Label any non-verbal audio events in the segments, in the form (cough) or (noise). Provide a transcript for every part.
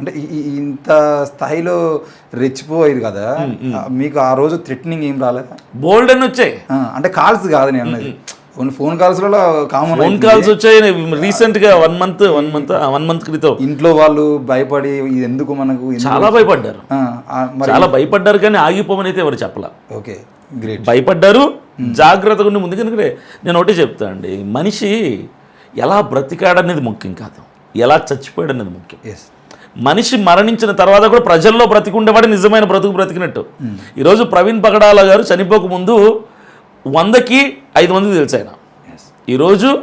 అంటే ఇంత స్థాయిలో రెచ్చిపోయారు కదా. మీకు ఆ రోజు థ్రెటనింగ్ ఏం రాలేదా? బోల్డ్ అని వచ్చాయి. అంటే కాల్స్ కాదు నేను ఓన్లీ ఫోన్ కాల్స్లలో కామన్ ఫోన్ కాల్స్ వచ్చాయి. రీసెంట్గా one month one month one month క్రితం. ఇంట్లో వాళ్ళు భయపడి ఇది ఎందుకు మనకు చాలా భయపడ్డారు. చాలా భయపడ్డారు కానీ ఆగిపోమని అయితే ఎవరు చెప్పలా? ఓకే గ్రేట్ భయపడ్డారు జాగ్రత్తగా ఉండి ముందుకు ఎందుకంటే నేను ఒకటే చెప్తా అండి. మనిషి ఎలా బ్రతికాడనేది ముఖ్యం కాదు. ఎలా చచ్చిపోయాడు అనేది ముఖ్యం. ఎస్ మనిషి మరణించిన తర్వాత కూడా ప్రజల్లో బ్రతికుండేవాడు నిజమైన బ్రతుకు బ్రతికినట్టు. ఈరోజు ప్రవీణ్ పగడాల గారు చనిపోక ముందు వందకి ఐదు మందికి తెలుసు ఆయన. ఈరోజు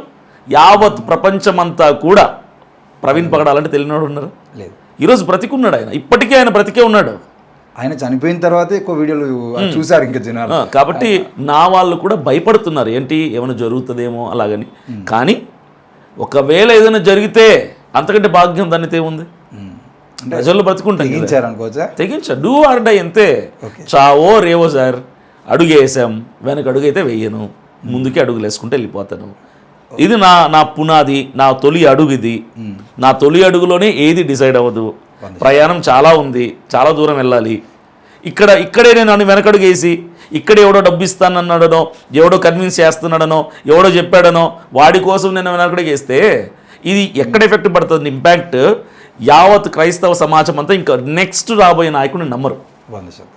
యావత్ ప్రపంచమంతా కూడా ప్రవీణ్ పగడాలంటే తెలియనివాడు ఉన్నారు? లేదు. ఈరోజు బ్రతికున్నాడు ఆయన. ఇప్పటికీ ఆయన బ్రతికే ఉన్నాడు. ఆయన చనిపోయిన తర్వాత ఎక్కువ వీడియోలు చూసారు ఇంకా జనాలు. కాబట్టి నా వాళ్ళు కూడా భయపడుతున్నారు. ఏంటి? ఏమైనా జరుగుతుందేమో అలాగని. కానీ ఒకవేళ ఏదైనా జరిగితే అంతకంటే భాగ్యం దాన్ని ఏముంది? ప్రజల్లో బ్రతుకుంటాం కదా. తెగించారు డూ ఆర్ డై అంతే చావో రేవో సార్ అడుగు వేసాం వెనక అడుగు అయితే వెయ్యను ముందుకే అడుగులు వేసుకుంటే వెళ్ళిపోతాను. ఇది నా నా పునాది నా తొలి అడుగు ఇది నా తొలి అడుగులోనే ఏది డిసైడ్ అవ్వదు. ప్రయాణం చాలా ఉంది చాలా దూరం వెళ్ళాలి. ఇక్కడ ఇక్కడే నేను నన్ను వెనకడుగు వేసి ఇక్కడ ఎవడో డబ్బు ఇస్తానన్నాడనో ఎవడో కన్విన్స్ చేస్తున్నాడనో ఎవడో చెప్పాడనో వాడి కోసం నేను వెనకడుగు వేస్తే ఇది ఎక్కడ ఎఫెక్ట్ పడుతుంది? ఇంపాక్ట్ యావత్ క్రైస్తవ సమాజం అంతా ఇంకా నెక్స్ట్ రాబోయే నాయకుడిని నమ్మరు. వంద శాతం.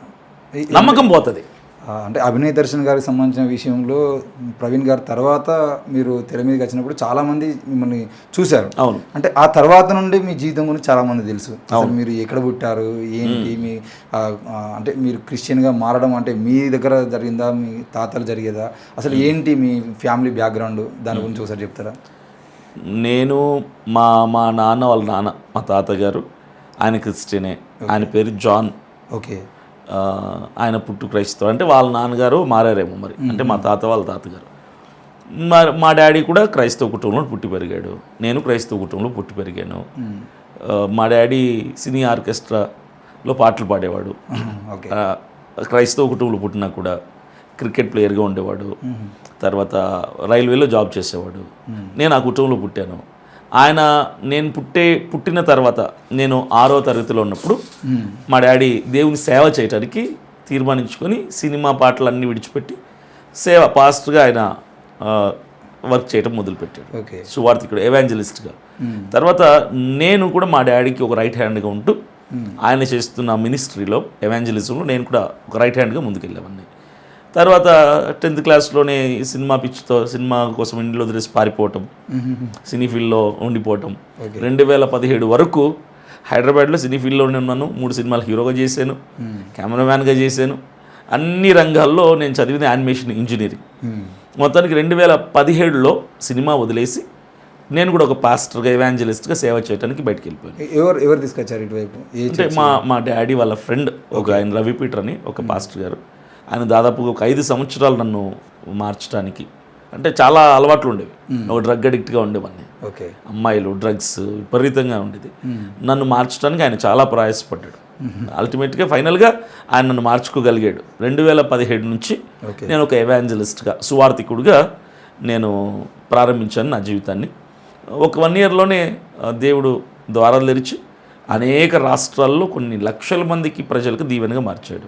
నమ్మకం పోతుంది. అంటే అభినయ్ దర్శన్ గారికి సంబంధించిన విషయంలో ప్రవీణ్ గారి తర్వాత మీరు తెర మీదకి వచ్చినప్పుడు చాలా మంది మిమ్మల్ని చూశారు. అవును. అంటే ఆ తర్వాత నుండి మీ జీవితం గురించి చాలా మంది తెలుసు. అసలు మీరు ఎక్కడ పుట్టారు? ఏంటి మీ అంటే మీరు క్రిస్టియన్గా మారడం అంటే మీ దగ్గర జరిగిందా? మీ తాతలు జరిగేదా? అసలు ఏంటి మీ ఫ్యామిలీ బ్యాక్గ్రౌండ్? దాని గురించి ఒకసారి చెప్తారా? నేను మా మా నాన్న వాళ్ళ నాన్న మా తాతగారు ఆయన క్రిస్టియనే. ఆయన పేరు జాన్. ఓకే. ఆయన పుట్టు క్రైస్తవ అంటే వాళ్ళ నాన్నగారు మారారేమో మరి. అంటే మా తాత వాళ్ళ తాతగారు. మా మా డాడీ కూడా క్రైస్తవ కుటుంబంలో పుట్టి పెరిగాడు. నేను క్రైస్తవ కుటుంబంలో పుట్టి పెరిగాను. మా డాడీ సినీ ఆర్కెస్ట్రాలో పాటలు పాడేవాడు. క్రైస్తవ కుటుంబంలో పుట్టినా కూడా క్రికెట్ ప్లేయర్గా ఉండేవాడు. తర్వాత రైల్వేలో జాబ్ చేసేవాడు. నేను ఆ కుటుంబంలో పుట్టాను. ఆయన నేను పుట్టే పుట్టిన తర్వాత నేను ఆరో తరగతిలో ఉన్నప్పుడు మా డాడీ దేవుని సేవ చేయడానికి తీర్మానించుకొని సినిమా పాటలు అన్నీ విడిచిపెట్టి సేవ పాస్ట్గా ఆయన వర్క్ చేయడం మొదలుపెట్టాడు. ఓకే. సువార్థికుడు ఎవాంజలిస్ట్గా. తర్వాత నేను కూడా మా డాడీకి ఒక రైట్ హ్యాండ్గా ఉంటూ ఆయన చేస్తున్న మినిస్ట్రీలో ఎవాంజలిజంలో నేను కూడా ఒక రైట్ హ్యాండ్గా ముందుకెళ్ళేవాడిని. తర్వాత టెన్త్ క్లాస్లోనే ఈ సినిమా పిచ్చితో సినిమా కోసం ఇంట్లో వదిలేసి పారిపోవటం (laughs) సినీ ఫీల్డ్లో ఉండిపోవటం. రెండు వేల పదిహేడు వరకు హైదరాబాద్లో సినీ ఫీల్డ్లోనే ఉన్నాను. మూడు సినిమాలు హీరోగా చేశాను కెమెరామ్యాన్గా చేశాను. అన్ని రంగాల్లో నేను చదివిన యానిమేషన్ ఇంజనీరింగ్. మొత్తానికి రెండు వేల పదిహేడులో సినిమా వదిలేసి నేను కూడా ఒక పాస్టర్గా ఎవాంజలిస్ట్గా సేవ చేయడానికి బయటికి వెళ్ళిపోయాను. ఎవరు ఎవరు తీసుకొచ్చారు ఇటువైపు? అంటే మా మా డాడీ వాళ్ళ ఫ్రెండ్ ఒక ఆయన రవి పీటర్ అని ఒక పాస్టర్ గారు. ఆయన దాదాపుగా ఒక ఐదు సంవత్సరాలు నన్ను మార్చడానికి అంటే చాలా అలవాట్లు ఉండేవి ఒక డ్రగ్ అడిక్ట్గా ఉండేవాడిని. ఓకే. అమ్మాయిలు డ్రగ్స్ విపరీతంగా ఉండేది. నన్ను మార్చడానికి ఆయన చాలా ప్రయాసపడ్డాడు. అల్టిమేట్గా ఫైనల్గా ఆయన నన్ను మార్చుకోగలిగాడు. రెండు వేల పదిహేడు నుంచి నేను ఒక ఎవాంజలిస్ట్గా సువార్థికుడిగా నేను ప్రారంభించాను నా జీవితాన్ని. ఒక వన్ ఇయర్లోనే దేవుడు ద్వారాలు తెరిచి అనేక రాష్ట్రాల్లో కొన్ని లక్షల మందికి ప్రజలకు దీవెనగా మార్చాడు.